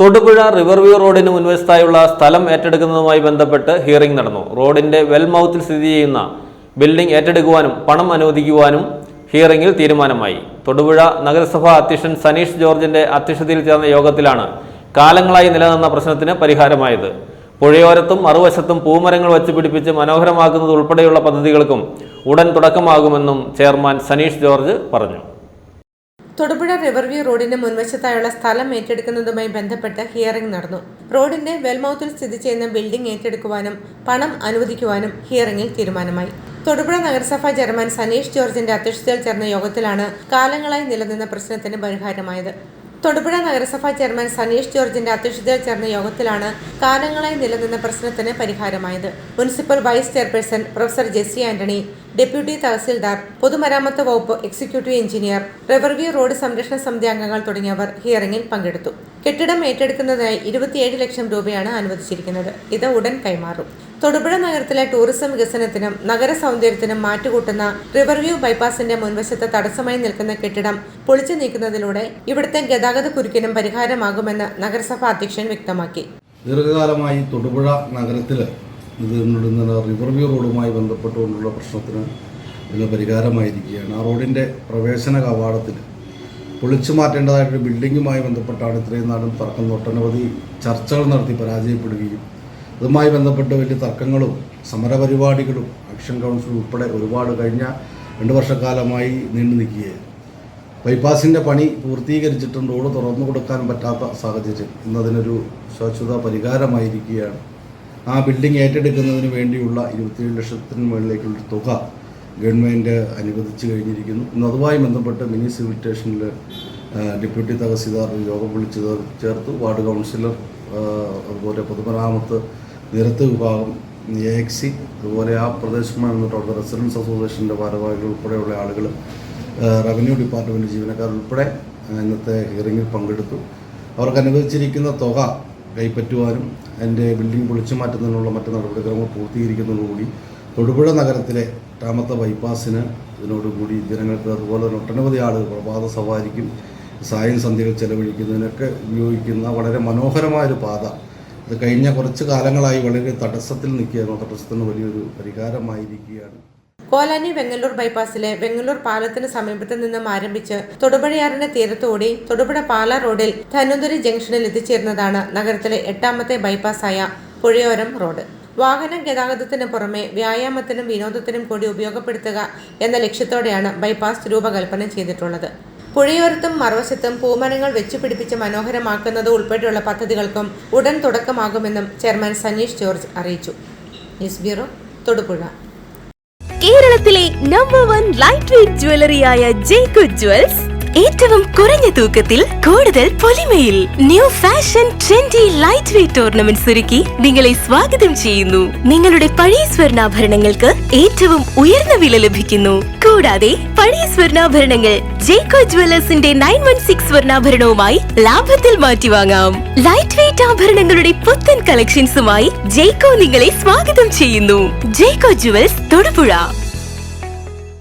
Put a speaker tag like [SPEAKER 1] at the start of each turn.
[SPEAKER 1] Thodupuzha riverview റോഡിന് മുൻവശത്തായുള്ള സ്ഥലം ഏറ്റെടുക്കുന്നതുമായി ബന്ധപ്പെട്ട് ഹിയറിംഗ് നടന്നു. റോഡിന്റെ വെൽ മൗത്തിൽ സ്ഥിതി ചെയ്യുന്ന ബിൽഡിംഗ് ഏറ്റെടുക്കുവാനും പണം അനുവദിക്കുവാനും ഹിയറിംഗിൽ തീരുമാനമായി. തൊടുപുഴ നഗരസഭാ അധ്യക്ഷൻ സനീഷ് ജോർജിന്റെ അധ്യക്ഷതയിൽ ചേർന്ന യോഗത്തിലാണ് കാലങ്ങളായി നിലനിന്ന പ്രശ്നത്തിന് പരിഹാരമായത്. പുഴയോരത്തും മറുവശത്തും പൂമരങ്ങൾ വച്ച് പിടിപ്പിച്ച് മനോഹരമാക്കുന്നത് ഉൾപ്പെടെയുള്ള പദ്ധതികൾക്കും ഉടൻ തുടക്കമാകുമെന്നും ചെയർമാൻ സനീഷ് ജോർജ് പറഞ്ഞു.
[SPEAKER 2] തൊടുപുഴ റിവർവ്യൂ റോഡിന്റെ മുൻവശത്തായുള്ള സ്ഥലം ഏറ്റെടുക്കുന്നതുമായി ബന്ധപ്പെട്ട് ഹിയറിംഗ് നടന്നു. റോഡിന്റെ വെൽമൌത്തിൽ സ്ഥിതി ചെയ്യുന്ന ബിൽഡിംഗ് ഏറ്റെടുക്കുവാനും പണം അനുവദിക്കുവാനും ഹിയറിംഗിൽ തീരുമാനമായി. തൊടുപുഴ നഗരസഭാ ചെയർമാൻ സനീഷ് ജോർജിന്റെ അധ്യക്ഷതയിൽ ചേർന്ന യോഗത്തിലാണ് കാലങ്ങളായി നിലനിന്ന പ്രശ്നത്തിന് പരിഹാരമായത്. തൊടുപുഴ നഗരസഭാ ചെയർമാൻ സനീഷ് ജോർജിന്റെ അധ്യക്ഷതയിൽ ചേർന്ന യോഗത്തിലാണ് കാലങ്ങളായി നിലനിന്ന പ്രശ്നത്തിന് പരിഹാരമായത്. Municipal vice chairperson professor Jessy Antony deputy tahsildar പൊതുമരാമത്ത് വകുപ്പ് എക്സിക്യൂട്ടീവ് എഞ്ചിനീയർ റിവർവ്യൂ റോഡ് സംരക്ഷണ സമിതി അംഗങ്ങൾ തുടങ്ങിയവർ ഹിയറിംഗിൽ പങ്കെടുത്തു. കെട്ടിടം ഏറ്റെടുക്കുന്നതിനായി ഇരുപത്തിയേഴ് ലക്ഷം രൂപയാണ് അനുവദിച്ചിരിക്കുന്നത്. ഇത് ഉടൻ കൈമാറും. തൊടുപുഴ നഗരത്തിലെ ടൂറിസം വികസനത്തിനും നഗര സൗന്ദര്യത്തിനും മാറ്റുകൂട്ടുന്ന റിവർവ്യൂ ബൈപ്പാസിന്റെ മുൻവശത്ത് തടസ്സമായി നിൽക്കുന്ന കെട്ടിടം പൊളിച്ചു നീക്കുന്നതിലൂടെ ഇവിടുത്തെ ഗതാഗത കുരുക്കിനും പരിഹാരമാകുമെന്ന് നഗരസഭ അധ്യക്ഷൻ വ്യക്തമാക്കി.
[SPEAKER 3] ദീർഘകാലമായി തൊടുപുഴ നഗരത്തിൽ ഇന്ന് റിവർവ്യൂ റോഡുമായി ബന്ധപ്പെട്ടുകൊണ്ടുള്ള പ്രശ്നത്തിന് ഇതിന് പരിഹാരമായിരിക്കുകയാണ്. ആ റോഡിന്റെ പ്രവേശന കവാടത്തിൽ പൊളിച്ചു മാറ്റേണ്ടതായിട്ടൊരു ബിൽഡിങ്ങുമായി ബന്ധപ്പെട്ടാണ് ഇത്രയും നാളും തർക്കം. ഒട്ടനവധി ചർച്ചകൾ നടത്തി പരാജയപ്പെടുകയും അതുമായി ബന്ധപ്പെട്ട് വലിയ തർക്കങ്ങളും സമരപരിപാടികളും ആക്ഷൻ കൗൺസിൽ ഉൾപ്പെടെ ഒരുപാട് കഴിഞ്ഞ രണ്ട് വർഷക്കാലമായി നീണ്ടു നിൽക്കുകയായിരുന്നു ബൈപ്പാസിന്റെ പണി പൂർത്തീകരിച്ചിട്ടും റോഡ് തുറന്നു കൊടുക്കാൻ പറ്റാത്ത സാഹചര്യം ഇന്നതിനൊരു ശാശ്വത പരിഹാരമായിരിക്കുകയാണ്. ആ ബിൽഡിംഗ് ഏറ്റെടുക്കുന്നതിന് വേണ്ടിയുള്ള ഇരുപത്തിയേഴ് ലക്ഷത്തിന് മുകളിലേക്കുള്ള തുക ഗവൺമെന്റ് അനുവദിച്ചു കഴിഞ്ഞിരിക്കുന്നു. ഇന്ന് അതുമായി ബന്ധപ്പെട്ട് മിനി സിവിൽ സ്റ്റേഷനിൽ ഡെപ്യൂട്ടി തഹസിൽദാർ യോഗം വിളിച്ചു ചേർത്തു. വാർഡ് കൗൺസിലർ അതുപോലെ പൊതുമരാമത്ത് നിരത്ത് വിഭാഗം എ എക്സി അതുപോലെ ആ പ്രദേശമായി നിന്നിട്ടുള്ള റെസിഡൻസ് അസോസിയേഷന്റെ ഭാരവാഹികൾ ഉൾപ്പെടെയുള്ള ആളുകൾ റവന്യൂ ഡിപ്പാർട്ട്മെന്റ് ജീവനക്കാർ ഉൾപ്പെടെ ഇന്നത്തെ ഹിയറിങ്ങിൽ പങ്കെടുത്തു. അവർക്ക് അനുവദിച്ചിരിക്കുന്ന തുക കൈപ്പറ്റുവാനും അതിന്റെ ബിൽഡിംഗ് പൊളിച്ചു മാറ്റുന്നതിനുള്ള മറ്റ് നടപടിക്രമങ്ങൾ പൂർത്തീകരിക്കുന്നതോടുകൂടി തൊടുപുഴ നഗരത്തിലെ എട്ടാമത്തെ ബൈപ്പാസിന് ഇതിനോടുകൂടി ജനങ്ങൾക്ക് അതുപോലെ തന്നെ ഒട്ടനവധി ആളുകൾ പ്രഭാത സവാരിക്കും സായം സന്ധ്യകൾ ചെലവഴിക്കുന്നതിനൊക്കെ ഉപയോഗിക്കുന്ന വളരെ മനോഹരമായൊരു പാത. അത് കഴിഞ്ഞ കുറച്ച് കാലങ്ങളായി വളരെ തടസ്സത്തിൽ നിൽക്കുകയായിരുന്നു ആ തടസ്സത്തിന് വലിയൊരു പരിഹാരമായിരിക്കുകയാണ്.
[SPEAKER 2] കോലാനി വെങ്ങല്ലൂർ ബൈപ്പാസിലെ വെങ്ങല്ലൂർ പാലത്തിന് സമീപത്ത് നിന്നും ആരംഭിച്ച് തൊടുപുഴയാറിന്റെ തീരത്തോടി തൊടുപുഴ പാല റോഡിൽ ധനുന്തുരി ജംഗ്ഷനിൽ എത്തിച്ചേരുന്നതാണ് നഗരത്തിലെ എട്ടാമത്തെ ബൈപ്പാസായ പുഴയോരം റോഡ്. വാഹന ഗതാഗതത്തിന് പുറമെ വ്യായാമത്തിനും വിനോദത്തിനും കൂടി ഉപയോഗപ്പെടുത്തുക എന്ന ലക്ഷ്യത്തോടെയാണ് ബൈപ്പാസ് രൂപകൽപ്പന ചെയ്തിട്ടുള്ളത്. പുഴയോരത്തും മറുവശത്തും പൂമരങ്ങൾ വെച്ചുപിടിപ്പിച്ച് മനോഹരമാക്കുന്നത് ഉൾപ്പെടെയുള്ള പദ്ധതികൾക്കും ഉടൻ തുടക്കമാകുമെന്നും ചെയർമാൻ സനീഷ് ജോർജ് അറിയിച്ചു. News bureau Thodupuzha.
[SPEAKER 4] കേരളത്തിലെ നമ്പർ വൺ ലൈറ്റ് വെയിറ്റ് ജ്വല്ലറിയായ ജയ്കു ജ്വൽസ് ഏറ്റവും കുറഞ്ഞ തൂക്കത്തിൽ കൂടുതൽ പൊലിമയിൽ new fashion trendy light weight ornament ഒരുക്കി നിങ്ങളെ സ്വാഗതം ചെയ്യുന്നു. നിങ്ങളുടെ പഴയ സ്വർണാഭരണങ്ങൾക്ക് ഏറ്റവും ഉയർന്ന വില ലഭിക്കുന്നു. കൂടാതെ പഴയ സ്വർണാഭരണങ്ങൾ ജേക്കോ ജ്വല്ലേഴ്സിന്റെ നയൻ വൺ സിക്സ് സ്വർണാഭരണവുമായി ലാഭത്തിൽ മാറ്റി വാങ്ങാം ലൈറ്റ് വെയിറ്റ് ആഭരണങ്ങളുടെ പുത്തൻ കളക്ഷൻസുമായി ജേക്കോ നിങ്ങളെ സ്വാഗതം ചെയ്യുന്നു. ജേക്കോ ജ്വൽസ് തൊടുപുഴ.